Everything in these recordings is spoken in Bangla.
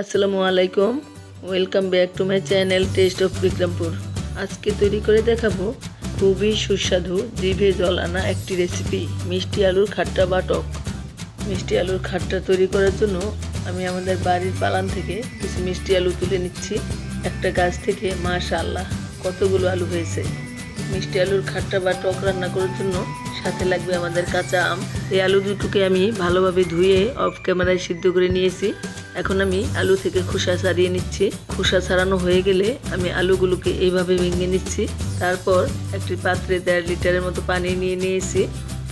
আসসালামু আলাইকুম। Welcome back to my channel taste of Bikrampur আজকে তৈরি করে দেখাবো খুবই সুস্বাদু জিভে জল আনা একটি রেসিপি মিষ্টি আলুর খাট্টা বা টক। মিষ্টি আলুর খাট্টা তৈরি করার জন্য আমি আমাদের বাড়ির পালান থেকে কিছু মিষ্টি আলু তুলে নিচ্ছি। একটা গাছ থেকে, মাশাআল্লাহ, কতগুলো আলু হয়েছে। মিষ্টি আলুর খাট্টা বা টক রান্না করার জন্য সাথে লাগবে আমাদের কাঁচা আম। এই আলু দুটোকে আমি ভালোভাবে ধুয়ে অফ ক্যামেরায় সিদ্ধ করে নিয়েছি। এখন আমি আলু থেকে খোসা ছাড়িয়ে নিচ্ছি। খোসা ছাড়ানো হয়ে গেলে আমি আলুগুলোকে এইভাবে ভেঙে নিচ্ছি। তারপর একটি পাত্রে দেড় লিটারের মতো পানি নিয়ে নিয়েছি।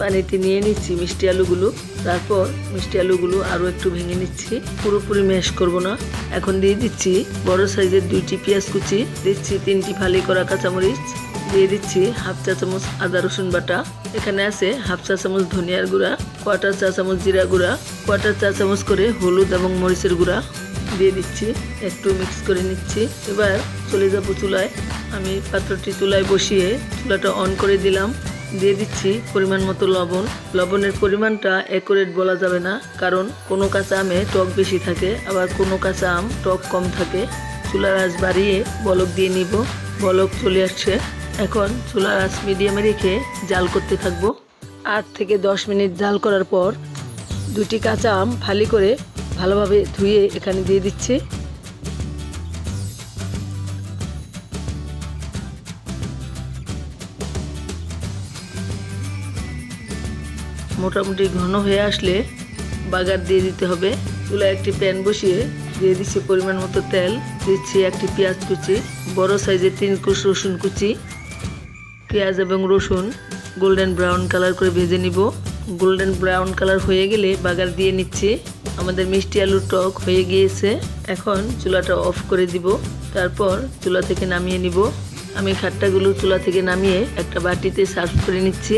পানিতে নিয়ে নিচ্ছি মিষ্টি আলুগুলো। তারপর মিষ্টি আলুগুলো আরও একটু ভেঙে নিচ্ছি। পুরোপুরি ম্যাশ করব না। এখন দিয়ে দিচ্ছি বড় সাইজের দুইটি পেঁয়াজ কুচি। দিচ্ছি তিনটি ফালি করা কাঁচামরিচ। দিয়ে দিচ্ছি হাফ চা চামচ আদা রসুন বাটা। এখানে আছে হাফ চা চামচ ধনিয়ার গুঁড়া, কোয়াটার চা চামচ জিরা গুঁড়া, কোয়াটার চা চামচ করে হলুদ এবং মরিচের গুঁড়া দিয়ে দিচ্ছি। একটু মিক্স করে নিচ্ছি। এবার চলে যাব চুলায়। আমি পাত্রটি চুলায় বসিয়ে চুলাটা অন করে দিলাম। দিয়ে দিচ্ছি পরিমাণ মতো লবণ। লবণের পরিমাণটা অ্যাকুরেট বলা যাবে না, কারণ কোনো কাঁচা আমে টক বেশি থাকে, আবার কোনো কাঁচা আম টক কম থাকে। চুলার আঁচ বাড়িয়ে বলক দিয়ে নিব। বলক চলে আসছে। এখন চুলার আঁচ মিডিয়ামে রেখে জাল করতে থাকব। আট থেকে দশ মিনিট জাল করার পর দুটি কাঁচা আম ফালি করে ভালোভাবে ধুয়ে এখানে দিয়ে দিচ্ছি। মোটামুটি ঘন হয়ে আসলে বাগার দিয়ে দিতে হবে। চুলায় একটি প্যান বসিয়ে দিয়ে দিচ্ছি পরিমাণ মতো তেল। দিচ্ছি একটি পেঁয়াজ কুচি, বড় সাইজের তিন কুচ রসুন কুচি। পেঁয়াজ এবং রসুন গোল্ডেন ব্রাউন কালার করে ভেজে নিব। গোল্ডেন ব্রাউন কালার হয়ে গেলে বাগার দিয়ে নিচ্ছি। আমাদের মিষ্টি আলুর টক হয়ে গিয়েছে। এখন চুলাটা অফ করে দিব। তারপর চুলা থেকে নামিয়ে নিব। আমি খাট্টাগুলো চুলা থেকে নামিয়ে একটা বাটিতে সার্ভ করে নিচ্ছি।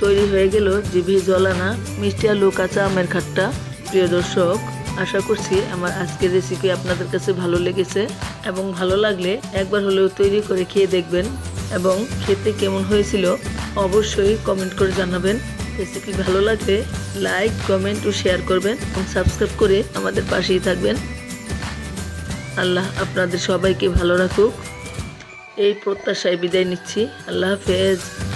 তৈরি হয়ে গেল জিভে জলানা মিষ্টি আলু কাঁচা আমের খাট্টা। প্রিয় দর্শক, আশা করছি আমার আজকের রেসিপি আপনাদের কাছে ভালো লেগেছে এবং ভালো লাগলে একবার হলেও তৈরি করে খেয়ে দেখবেন। এবং খেতে কেমন হয়েছিল অবশ্যই কমেন্ট করে জানাবেন। রেসিপি ভালো লাগলে লাইক কমেন্ট ও শেয়ার করবেন এবং সাবস্ক্রাইব করে আমাদের পাশেই থাকবেন। আল্লাহ আপনাদের সবাইকে ভালো রাখুক। এই প্রত্যাশায় বিদায় নিচ্ছি। আল্লাহ হাফেজ।